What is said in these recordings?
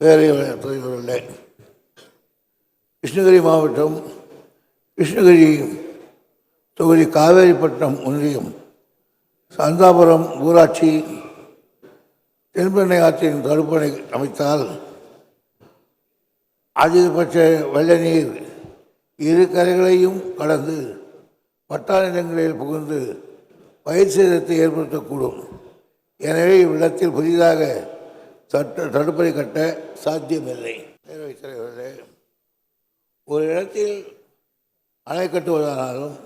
பேரவையில் கிருஷ்ணகிரி மாவட்டம் கிருஷ்ணகிரி தொகுதி காவேரிப்பட்டினம் ஒன்றியம் சந்தாபுரம் ஊராட்சி தென்பெண்ணை ஆற்றின் தடுப்பணை அமைத்தால் அதிகபட்ச வெள்ள நீர் இரு கரைகளையும் கடந்து பட்டா நிலங்களில் புகுந்து பயிர் சேதத்தை ஏற்படுத்தக்கூடும். எனவே இவ்விடத்தில் புதிதாக சட்ட தடுப்பணை கட்ட சாத்தியமில்லை. பேரவைத் தலைவர்களே ஒரு இடத்தில் அணை கட்டுவதானாலும்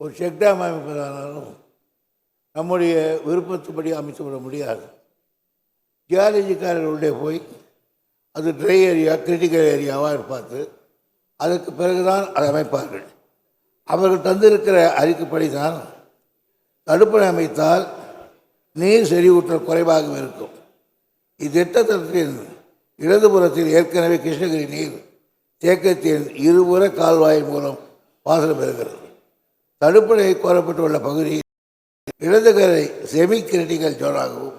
ஒரு செக் டேம் அமைப்பதானாலும் நம்முடைய விருப்பத்துப்படி அமைத்து விட முடியாது. ஜியாலஜிக்காரர்களுடைய போய் அது ட்ரை ஏரியா கிரிட்டிக்கல் ஏரியாவாக பார்த்து அதற்கு பிறகுதான் அதை அமைப்பார்கள். அவர்கள் தந்திருக்கிற அறிக்கைப்படி தான் தடுப்பணை அமைத்தால் நீர் செறிவூட்டல் குறைவாக இருக்கும். இத்திட்டத்தின் இடதுபுறத்தில் ஏற்கனவே கிருஷ்ணகிரி நீர் தேக்கத்தின் இருபுற கால்வாய் மூலம் பாசனம் பெறுகிறது. தடுப்பணை கோரப்பட்டுள்ள பகுதி இடதுகரை செமி கிரிட்டிக்கல் ஜோனாகவும்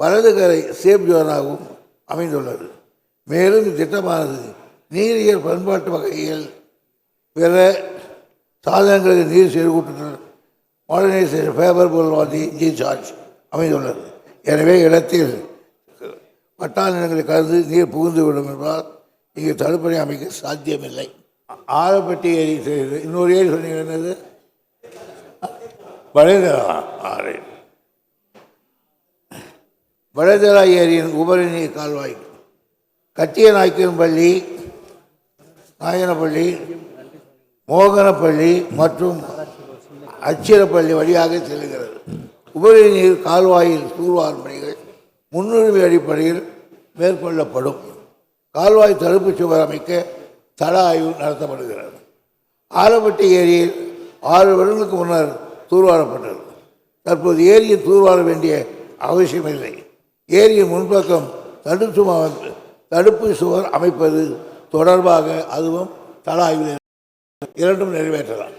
வலதுகரை சேப் ஜோனாகவும் அமைந்துள்ளது. மேலும் இத்திட்டமானது நீரியல் பண்பாட்டு வகையில் பிற சாதனங்களுக்கு நீர் செறிவூட்டுதல் மாடர்னைசேஷன் ஃபேவரபுள் புல்வாதி இன்ஜின் சார்ஜ் அமைந்துள்ளது. எனவே இடத்தில் பட்டா நிலங்களை கலந்து நீர் புகுந்து விடும் என்பதால் இங்கே தடுப்பணை அமைக்க சாத்தியமில்லை. ஆலப்பட்டி ஏரி செய்து இன்னொரு ஏரி சொன்னீங்க என்னது? வளைதரா ஆறு. வளைதரா ஏரியின் உபரி நீர் கால்வாய். கட்டிய நாய்க்கன்பள்ளி நாயனப்பள்ளி மோகனப்பள்ளி மற்றும் அச்சிரப்பள்ளி வழியாக செல்கிறது. உபரி நீர் கால்வாயில் தூர்வாரும் பணிகள் முன்னுரிமை அடிப்படையில் மேற்கொள்ளப்படும். கால்வாய் தடுப்புச் சுவர் அமைக்க தள ஆய்வு நடத்தப்படுகிறது. ஆலப்பட்டி ஏரியில் ஆறு வருடங்களுக்கு முன்னர் தூர்வாரப்பட்டது. தற்போது ஏரியை தூர்வார வேண்டிய அவசியமில்லை. ஏரியின் முன்பக்கம் தடுப்பு தடுப்பு சுவர் அமைப்பது தொடர்பாக அதுவும் தள ஆய்வில் இரண்டும் நிறைவேற்றலாம்.